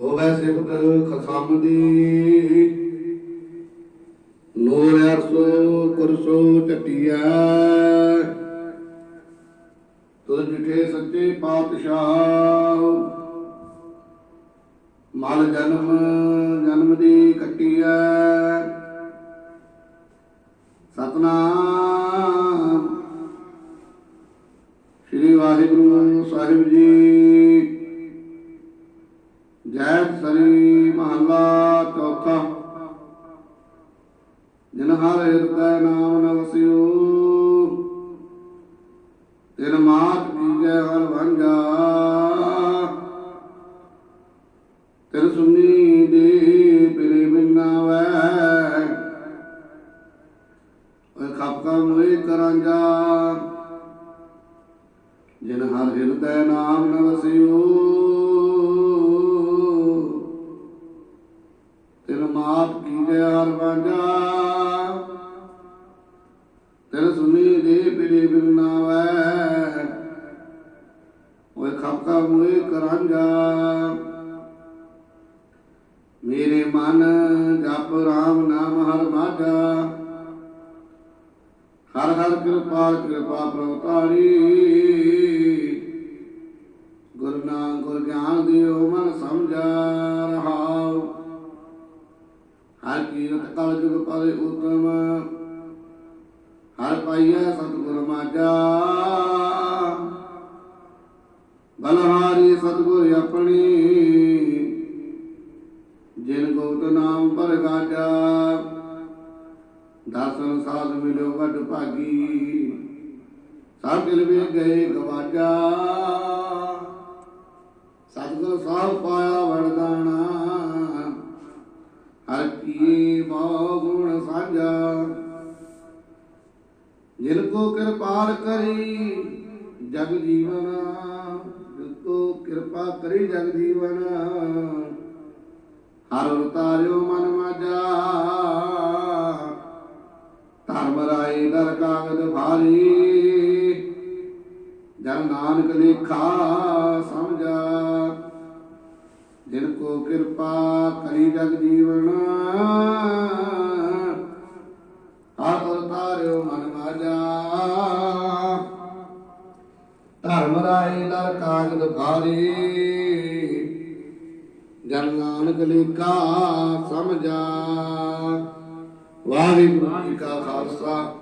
ਹੋਵੇ ਸਿਫਤ ਖਸਮ ਦੀ ਨੂਰ ਅਰਸੋ ਕੁਰਸੋ ਟਟਿਆ ਤੁਧ ਜਿਠੇ ਸੱਚੇ ਪਾਤਸ਼ਾਹ। ਮਲ ਜਨਮ ਜਨਮ ਦੀ ਕੱਟਿਆ ਸਤਨਾਮ। ਸ੍ਰੀ ਵਾਹਿਗੁਰੂ ਸਾਹਿਬ ਜੀ। ਜੈ ਸਰੀ ਮਹਲਾ ਚੌਥਾ। ਜਿਨ ਹਰ ਹਿਰਦੈ ਨਾਮ ਨ ਵਸਿਓ ਤਿਨ ਮਾਤ ਕੀਜੈ ਹਰ ਵੰਜਾ। ਤਿਨ ਸੁਨੀ ਦੇ ਪਿਰੇ ਬਿਨਾਵੈ ਓਏ ਖਾਪਕਾ ਮੋਏ ਕਰਾਂਜਾ। ਜਿਨ ਹਰ ਹਿਰਦੈ ਨਾਮ ਨ ਕੀਜੈ ਹਰ ਵਾਂਝਾ ਸੁਨੀ ਦੇ ਬਿਰੇ ਬਿਨਾਵੈ ਓਏ ਖਾਪਕਾ ਮੋਏ ਕਰਾਂਜਾ ਮੇਰੇ ਮਨ ਜਪ ਰਾਮ ਨਾਮ ਹਰ ਮਾਝਾ ਹਰ ਹਰ ਕਿਰਪਾ ਕਿਰਪਾ ਪ੍ਰਵਤਾਰੀ ਗੁਰ ਹਰ ਕੀਰਤ ਉਤਮ। ਹਰ ਪਾਈਐ ਸਤਿਗੁਰ ਮਾਝਾ। ਬਲਹਾਰੀ ਸਤਿਗੁਰ ਆਪਣੀ। ਜਿਨ ਗੋਤ ਨਾਮ ਪਰ ਗਾਜਾ। ਦਰਸ਼ਨ ਸਾਧ ਮਿਲਿਓ ਵੱਡ ਭਾਗੀ। ਸਭ ਦਿਲ ਵਿੱਚ ਗਏ ਗਵਾਜਾ। ਸਤਿਗੁਰ ਸਾਹਿਬ ਪਾਇਆ ਹਰ ਬਹੁ ਗੁਣ ਸਾਂਝਾ। ਜਿਨ ਕੋ ਕਿਰਪਾਲ ਕਰੀ ਜਗ ਜੀਵਨ ਜਿਨ ਕੋ ਕਿਰਪਾ ਕਰੀ ਜਗ ਜੀਵਨ, ਹਰ ਉਤਾਰਿਓ ਮਨ ਮਾਜਾ ਧਰਮ ਰਾਏ ਦਰ ਕਾਗਦ ਭਾਰੀ, ਜਨ ਨਾਨਕ ਲੇਖਾ ਸਮਝਾ। ਜਿਨ ਕੋ ਕਿਰਪਾ ਕਰੀ ਜਗ ਜੀਵਨ। ਹਰ ਉਤਾਰਿਓ ਮਨ ਮਾਜਾ। ਧਰਮ ਰਾਏ ਦਰ ਕਾਗਦ ਭਾਰੀ। ਜਨ ਨਾਨਕ ਲੇਖਾ ਸਮਝਾ। ਵਾਹਿਗੁਰੂ ਜੀ ਕਾ ਖਾਲਸਾ।